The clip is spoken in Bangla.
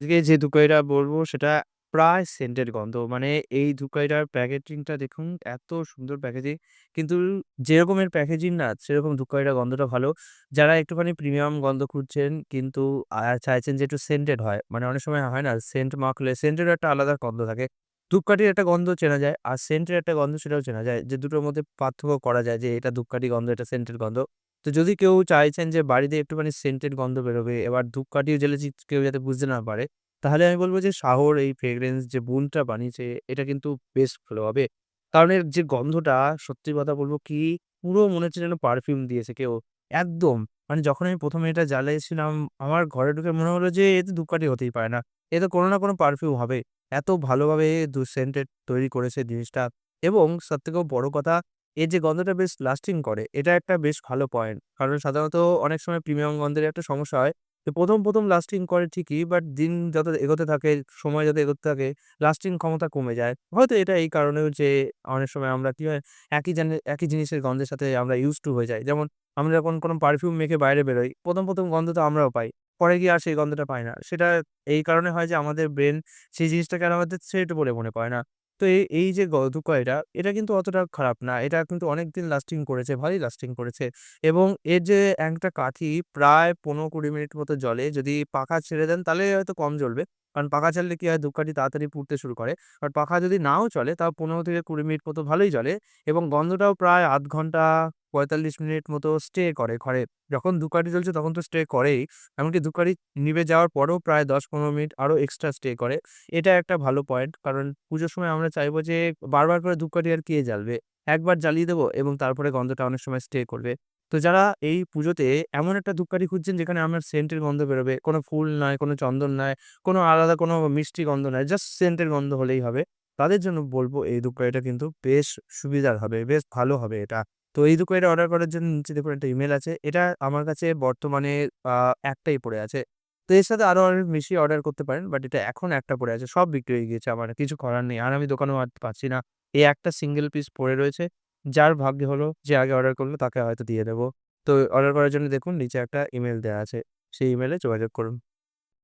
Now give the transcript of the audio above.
আজকে যে ধুকাইটা বলব সেটা প্রায় সেন্টের গন্ধ। মানে এই ধুকাইটার প্যাকেজিংটা দেখুন, এত সুন্দর প্যাকেজিং। কিন্তু যেরকমের প্যাকেজিং না, সেরকম ধুকাইটার গন্ধটা ভালো। যারা একটুখানি প্রিমিয়াম গন্ধ খুঁজছেন কিন্তু চাইছেন যে একটু সেন্টেড হয়। মানে অনেক সময় হয় না, সেন্ট মাখলে সেন্টেরও একটা আলাদা গন্ধ থাকে। ধূপকাঠির একটা গন্ধ চেনা যায়। আর সেন্টের একটা গন্ধ সেটাও চেনা যায়। যে দুটোর মধ্যে পার্থক্য করা যায় যে এটা ধূপকাঠি গন্ধ, এটা সেন্টের গন্ধ। তো যদি কেউ চাইছেন যে বাড়িতে একটুখানি সেন্টেড গন্ধ বেরোবে, এবার ধূপকাঠিও জ্বেলে যে কেউ যাতে বুঝতে না পারে, তাহলে আমি বলব যে শাহর এই ফ্রেগ্রেন্স যে বুনটা বানিয়েছে এটা কিন্তু বেশ ভালো হবে। কারণ এর যে গন্ধটা সত্যি কথা বলব কি পুরো মনে হচ্ছে যেন পারফিউম দিয়েছে কেউ। একদম মানে যখন আমি প্রথমে এটা জ্বালিয়েছিলাম আমার ঘরে ঢুকে মনে হলো যে এ তো ধূপকাঠি হতেই পারে না। এ তো কোনো না কোনো পারফিউম হবে। এত ভালোভাবে দু সেন্টেড তৈরি করেছে জিনিসটা এবং সব থেকেও বড় কথা এর যে গন্ধটা বেশ লাস্টিং করে, এটা একটা বেশ ভালো পয়েন্ট। কারণ সাধারণত অনেক সময় প্রিমিয়াম গন্ধের একটা সমস্যা হয়। যে ১ম, ১ম লাস্টিং করে ঠিকই বাট দিন যত এগোতে থাকে, সময় যত এগোতে থাকে লাস্টিং ক্ষমতা কমে যায়। হয়তো এটা এই কারণেও যে অনেক সময় আমরা কী হয় একই জানি একই জিনিসের গন্ধের সাথে আমরা ইউজ টু হয়ে যাই। যেমন আমরা যখন কোনো পারফিউম মেখে বাইরে বেরোই, ১ম, ১ম গন্ধ তো আমরাও পাই। পরে গিয়ে আর সেই গন্ধটা পায় না। সেটা এই কারণে হয় যে আমাদের ব্রেন সেই জিনিসটাকে আর আমাদের থ্রেট বলে মনে করে না। তো এই, এই যে গ এটা এটা কিন্তু অতটা খারাপ না। এটা কিন্তু অনেক দিন লাস্টিং করেছে, ভালোই লাস্টিং করেছে। এবং এর যে একটা কাঠি প্রায় ১৫-২০ মিনিট মতো জলে যদি পাখা ছেড়ে দেন তাহলে হয়তো কম জ্বলবে। কারণ পাখা ছাড়লে কি হয়, ধূপকাঠি তাড়াতাড়ি পুড়তে শুরু করে। আর পাখা যদি নাও চলে, তাও ১৫-২০ মিনিট মতো ভালোই চলে এবং গন্ধটাও প্রায় আধ ঘণ্টা ৪৫ মিনিট মতো স্টে করে ঘরে। যখন ধূপকাঠি জ্বলছে, তখন তো স্টে করেই। এমনকি ধূপকাঠি নিভে যাওয়ার পরেও প্রায় দশ পনেরো মিনিট আরও এক্সট্রা স্টে করে। এটা একটা ভালো পয়েন্ট। কারণ পুজোর সময় আমরা চাইব যে বারবার করে ধূপকাঠি আর কে জ্বালবে? একবার জ্বালিয়ে দেবো এবং তারপরে গন্ধটা অনেক সময় স্টে করবে। তো যারা এই পুজোতে এমন একটা ধূপকাঠি খুঁজছেন যেখানে আপনার সেন্টের গন্ধ বেরোবে, কোনো ফুল নয়, কোনো চন্দন নয়, কোনো আলাদা কোনো মিষ্টি গন্ধ নয়, জাস্ট সেন্টের গন্ধ হলেই হবে। তাদের জন্য বলব এই ধূপকাঠিটা কিন্তু বেশ সুবিধার হবে, বেশ ভালো হবে এটা। তো এই ধূপকাঠিটা অর্ডার করার জন্য নিচে দেখুন একটা ইমেল আছে। এটা আমার কাছে বর্তমানে একটাই পড়ে আছে। তো এর সাথে আরও অনেক বেশি অর্ডার করতে পারেন। বাট এটা এখন একটা পড়ে আছে। সব বিক্রি হয়ে গিয়েছে আমার। কিছু করার নেই। আর আমি দোকানেও আর পাচ্ছি না। এই একটা সিঙ্গেল পিস পড়ে রয়েছে। যার ভাগ্য হলো যে আগে অর্ডার করল, তাকে হয়তো দিয়ে দেবো তো অর্ডার করার জন্য দেখুন, নিচে একটা ইমেল দেওয়া আছে। সেই ইমেলে যোগাযোগ করুন।